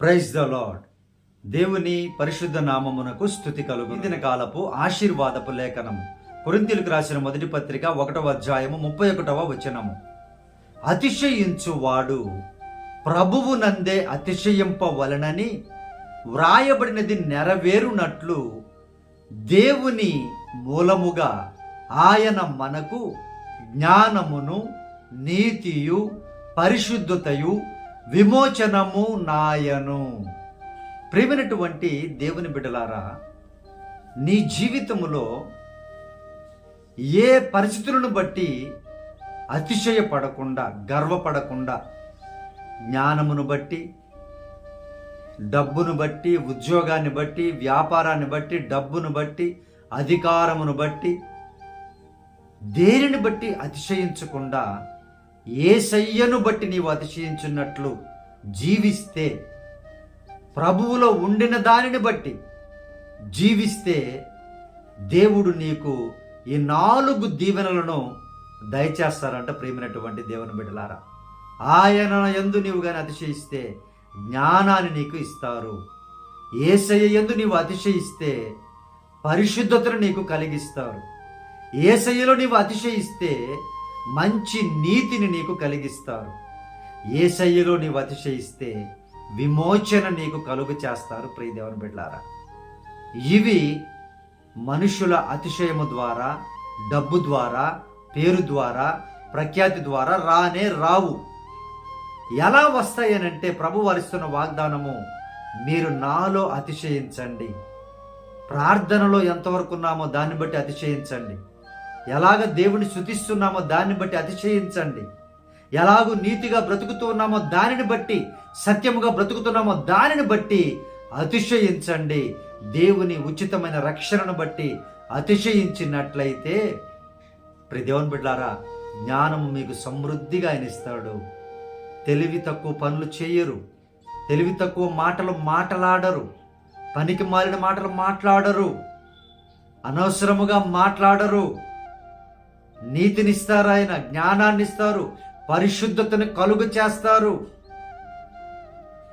Praise the lord దేవుని పరిశుద్ధ నామమునకు స్థుతి కలుగు దిన కాలపు ఆశీర్వాదపు లేఖనము. కొరింతీలకు రాసిన మొదటి పత్రిక ఒకటవ అధ్యాయము ముప్పై ఒకటవ వచనము. అతిశయించువాడు ప్రభువు నందే అతిశయింపవలనని వ్రాయబడినది నెరవేరునట్లు దేవుని మూలముగా ఆయన మనకు జ్ఞానమును నీతియు పరిశుద్ధతయు విమోచనము నాయను. ప్రేమైనటువంటి దేవుని బిడ్డలారా నీ జీవితములో ఏ పరిస్థితులను బట్టి అతిశయపడకుండా గర్వపడకుండా జ్ఞానమును బట్టి డబ్బును బట్టి ఉద్యోగాన్ని బట్టి వ్యాపారాన్ని బట్టి డబ్బును బట్టి అధికారమును బట్టి దేనిని బట్టి అతిశయించకుండా ఏ సయ్యను బట్టి నీవు అతిశయించున్నట్లు జీవిస్తే ప్రభువులో ఉండిన దానిని బట్టి జీవిస్తే దేవుడు నీకు ఈ నాలుగు దీవెనలను దయచేస్తారంట ప్రేమైనటువంటి దేవుని బిడ్డలారా. ఆయన ఎందు నీవు కానీ అతిశయిస్తే జ్ఞానాన్ని నీకు ఇస్తారు. ఏసయ్య ఎందు నీవు అతిశయిస్తే పరిశుద్ధతను నీకు కలిగిస్తారు. ఏసయ్యలో నీవు అతిశయిస్తే మంచి నీతిని నీకు కలిగిస్తారు. ఏసయ్యలో నీవు అతిశయిస్తే విమోచన నీకు కలుగు చేస్తారు ప్రియదేవని బిడ్డారా ఇవి మనుషుల అతిశయము ద్వారా డబ్బు ద్వారా పేరు ద్వారా ప్రఖ్యాతి ద్వారా రానే రావు. ఎలా వస్తాయనంటే ప్రభు వరిస్తున్న వాగ్దానము మీరు నాలో అతిశయించండి. ప్రార్థనలో ఎంతవరకు ఉన్నామో దాన్ని బట్టి అతిశయించండి. ఎలాగ దేవుని శుతిస్తున్నామో దాన్ని బట్టి అతిశయించండి. ఎలాగూ నీతిగా బ్రతుకుతున్నామో దానిని బట్టి సత్యముగా బ్రతుకుతున్నామో దానిని బట్టి అతిశయించండి. దేవుని ఉచితమైన రక్షణను బట్టి అతిశయించినట్లయితే ప్రదేవన్ బిడ్డారా జ్ఞానము మీకు సమృద్ధిగా ఆయన ఇస్తాడు. తెలివి తక్కువ పనులు చేయరు. తెలివి తక్కువ మాటలు మాటలాడరు. పనికి మారిన మాటలు మాట్లాడరు. అనవసరముగా మాట్లాడరు. నీతినిస్తారు ఆయన జ్ఞానాన్ని ఇస్తారు పరిశుద్ధతను కలుగు చేస్తారు.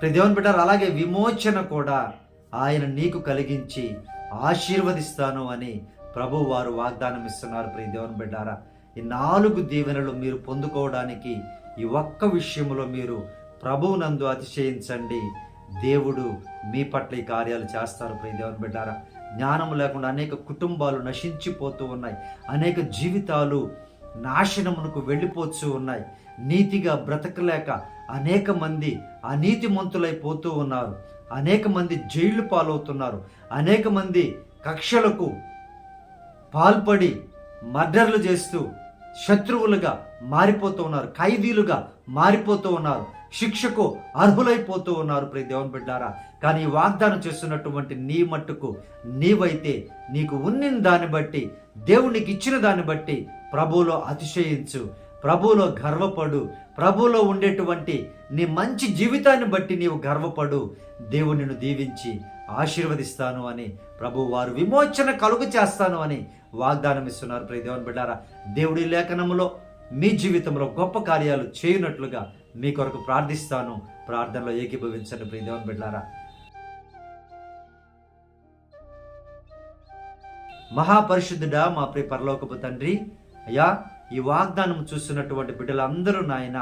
ప్రదేవన్ బిడ్డారు అలాగే విమోచన కూడా ఆయన నీకు కలిగించి ఆశీర్వదిస్తాను అని ప్రభు వారు వాగ్దానం ఇస్తున్నారు. ప్రియ దేవుని బిడ్డారా ఈ నాలుగు దీవెనలు మీరు పొందుకోవడానికి ఈ ఒక్క విషయంలో మీరు ప్రభువునందు అతిశయించండి. దేవుడు మీ పట్ల ఈ కార్యాలు చేస్తారు. ప్రియ దేవుని బిడ్డారా జ్ఞానం లేకుండా అనేక కుటుంబాలు నశించిపోతూ ఉన్నాయి. అనేక జీవితాలు నాశనమునకు వెళ్ళిపోతూ ఉన్నాయి. నీతిగా బ్రతకలేక అనేక మంది అనీతిమంతులైపోతూ ఉన్నారు. అనేక మంది జైళ్ళు పాలవుతున్నారు. అనేక మంది కక్షలకు పాల్పడి మర్డర్లు చేస్తూ శత్రువులుగా మారిపోతూ ఉన్నారు. ఖైదీలుగా మారిపోతూ ఉన్నారు. శిక్షకు అర్హులైపోతూ ఉన్నారు ప్రియ దేవుని బిడ్డారా. కానీ వాగ్దానం చేస్తున్నటువంటి నీ మట్టుకు నీవైతే నీకు ఉన్న దాన్ని బట్టి దేవునికి ఇచ్చిన దాన్ని బట్టి ప్రభువులో అతిశయించు ప్రభువులో గర్వపడు ప్రభువులో ఉండేటువంటి నీ మంచి జీవితాన్ని బట్టి నీవు గర్వపడు దేవుడు నిన్ను దీవించి ఆశీర్వదిస్తాను అని ప్రభు వారు విమోచన కలుగు చేస్తాను అని వాగ్దానం ఇస్తున్నారు ప్రియ దేవుని బిడ్డారా. దేవుడి లేఖనములో మీ జీవితంలో గొప్ప కార్యాలు చేయనట్లుగా మీ కొరకు ప్రార్థిస్తాను. ప్రార్థనలో ఏకీభవించండి ప్రియ దేవుని బిడ్డారా మహాపరిశుద్ధుడా మా ప్రియ పరలోకపు తండ్రి అయ్యా ఈ వాగ్దానం చూస్తున్నటువంటి బిడ్డలందరూ నాయన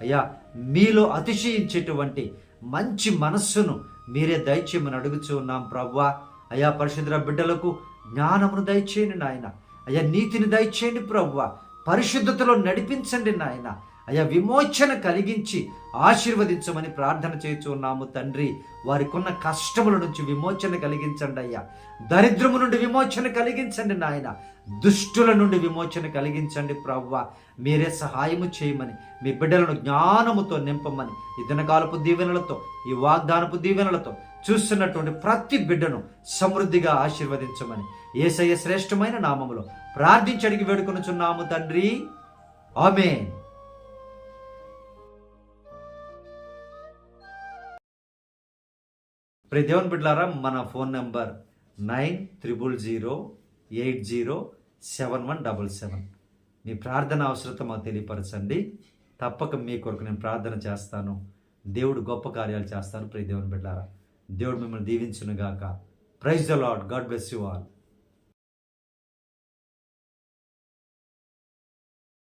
అయ్యా మీలో అతిశయించేటువంటి మంచి మనస్సును మీరే దయచేయమని అడుగుచూ ఉన్నాం ప్రవ్వా. అయ్యా పరిశుద్ధ బిడ్డలకు జ్ఞానమును దయచేయండి నాయన. అయ్యా నీతిని దయచేయండి ప్రవ్వా. పరిశుద్ధతలో నడిపించండి నాయన. అయ్యా విమోచన కలిగించి ఆశీర్వదించమని ప్రార్థన చేస్తూ ఉన్నాము తండ్రి. వారికున్న కష్టముల నుంచి విమోచన కలిగించండి అయ్యా. దరిద్రము నుండి విమోచన కలిగించండి నాయన. దుష్టుల నుండి విమోచన కలిగించండి ప్రవ్వ. మీరే సహాయము చేయమని మీ బిడ్డలను జ్ఞానముతో నింపమని ఈ దినకాలపు దీవెనలతో ఈ వాగ్దానపు దీవెనలతో చూస్తున్నటువంటి ప్రతి బిడ్డను సమృద్ధిగా ఆశీర్వదించమని ఏసయ్య శ్రేష్టమైన నామములో ప్రార్థించడికి వేడుకొనుచున్నాము తండ్రి. ఆమెన్. ప్రియ దేవుని బిడ్డలారా మన phone number nine triple zero eight zero seven one double seven. మీ ప్రార్థన అవసరత మాకు తెలియపరచండి. తప్పక మీ కొరకు నేను ప్రార్థన చేస్తాను. దేవుడు గొప్ప కార్యాలు చేస్తాను ప్రియ దేవుని బిడ్డారా దేవుడు మిమ్మల్ని దీవించునుగాక. Praise the Lord God bless you all